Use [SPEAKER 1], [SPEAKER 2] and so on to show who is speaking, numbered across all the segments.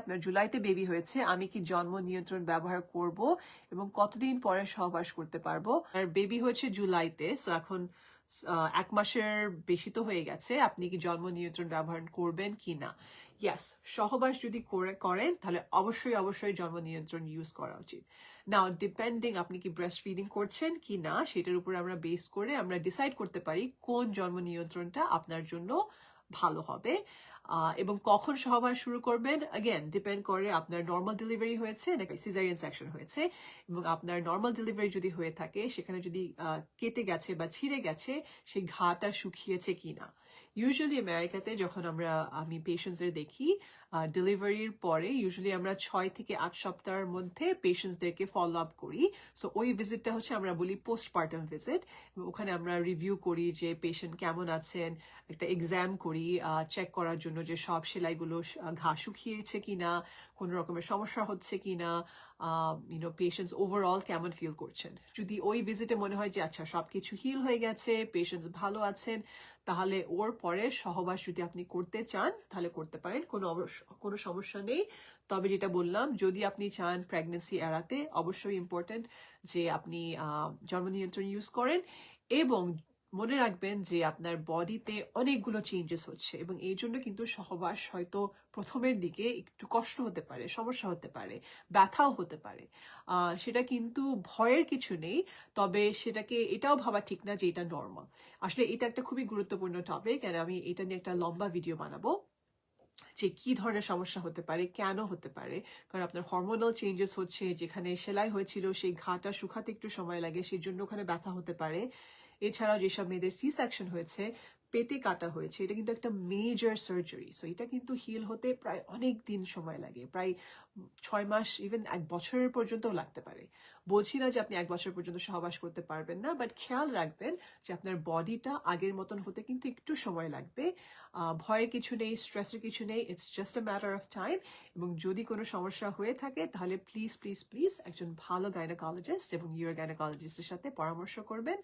[SPEAKER 1] আপনার জুলাইতে বেবি হয়েছে, আমি কি জন্ম নিয়ন্ত্রণ ব্যবহার করব এবং কতদিন পরে সহবাস করতে পারব? আর বেবি হয়েছে জুলাইতে সো এখন এক মাসের বেশি তো হয়ে গেছে, আপনি কি জন্ম নিয়ন্ত্রণ ব্যবহার করবেন কি না? ইয়াস সহবাস যদি করে, করেন, তাহলে অবশ্যই অবশ্যই জন্ম নিয়ন্ত্রণ ইউজ করা উচিত। নাও ডিপেন্ডিং আপনি কি ব্রেস্ট ফিডিং করছেন কি না, সেটার উপর আমরা বেস করে আমরা ডিসাইড করতে পারি কোন জন্ম নিয়ন্ত্রণটা আপনার জন্য ভালো হবে। এবং কখন সহবাস শুরু করবেন? অ্যাগেন ডিপেন্ড করে আপনার নর্মাল ডেলিভারি হয়েছে নাকি সিজারিয়ান সেকশন হয়েছে, এবং আপনার নর্মাল ডেলিভারি যদি হয়ে থাকে, সেখানে যদি কেটে গেছে বা ছিঁড়ে গেছে, সেই ঘাটা শুকিয়েছে কিনা। ইউজুয়ালি আমেরিকাতে যখন আমরা, আমি পেশেন্টসদের দেখি ডেলিভারির পরে ইউজুয়ালি আমরা ছয় থেকে আট সপ্তাহের মধ্যে পেশেন্টসদেরকে ফলো আপ করি। সো ওই ভিজিটটা হচ্ছে আমরা বলি পোস্টপার্টাম ভিজিট ওখানে আমরা রিভিউ করি যে পেশেন্ট কেমন আছেন, একটা এক্সাম করি চেক করার জন্য যে সব সেলাইগুলো ঘা শুকিয়েছে কিনা, কোনো রকমের সমস্যা হচ্ছে কিনা ইউনো পেশেন্টস ওভারঅল কেমন ফিল করছেন। যদি ওই ভিজিটে মনে হয় যে আচ্ছা সবকিছু হিল হয়ে গেছে পেশেন্টস ভালো আছেন তাহলে ওর পরে সহবাস যদি আপনি করতে চান, তাহলে করতে পারেন, কোনো কোনো সমস্যা নেই। তবে যেটা বললাম, যদি আপনি চান প্রেগনেন্সি এড়াতে, অবশ্যই ইম্পর্টেন্ট যে আপনি জন্ম নিয়ন্ত্রণ ইউজ করেন এবং মনে রাখবেন যে আপনার বডিতে অনেকগুলো চেঞ্জেস হচ্ছে এবং এই জন্য কিন্তু সহবাস হয়তো প্রথমের দিকে একটু কষ্ট হতে পারে, সমস্যা হতে পারে, ব্যথাও হতে পারে। সেটা কিন্তু ভয়ের কিছু নেই, তবে সেটাকে এটাও ভাবা ঠিক না যে এটা নর্মাল আসলে এটা একটা খুবই গুরুত্বপূর্ণ টপিক আর আমি এটা নিয়ে একটা লম্বা ভিডিও বানাবো যে কি ধরনের সমস্যা হতে পারে, কেন হতে পারে। কারণ আপনার হরমোনাল চেঞ্জেস হচ্ছে, যেখানে সেলাই হয়েছিল, সেই ঘাটা শুকাতে একটু সময় লাগে সেই জন্য ওখানে ব্যথা হতে পারে। এছাড়াও যেসব মেয়েদের সি সেকশন হয়েছে পেটে কাটা হয়েছে, এটা কিন্তু একটা মেজর সার্জারি সো এটা কিন্তু হিল হতে প্রায় অনেক দিন সময় লাগে, প্রায় ছয় মাস ইভেন এক বছরের পর্যন্তও লাগতে পারে। বলছি না যে আপনি এক বছর পর্যন্ত সহবাস করতে পারবেন না বাট খেয়াল রাখবেন যে আপনার বডিটা আগের মতন হতে কিন্তু একটু সময় লাগবে। ভয়ের কিছু নেই, স্ট্রেসের কিছু নেই it's just a matter of time এবং যদি কোনো সমস্যা হয়ে থাকে, তাহলে প্লিজ প্লিজ প্লিজ একজন ভালো গাইনোকোলজিস্ট এবং ইউরো গাইনোকোলজিস্টের সাথে পরামর্শ করবেন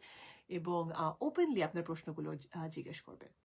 [SPEAKER 1] এবং ওপেনলি আপনার প্রশ্নগুলো জিজ্ঞেস করবেন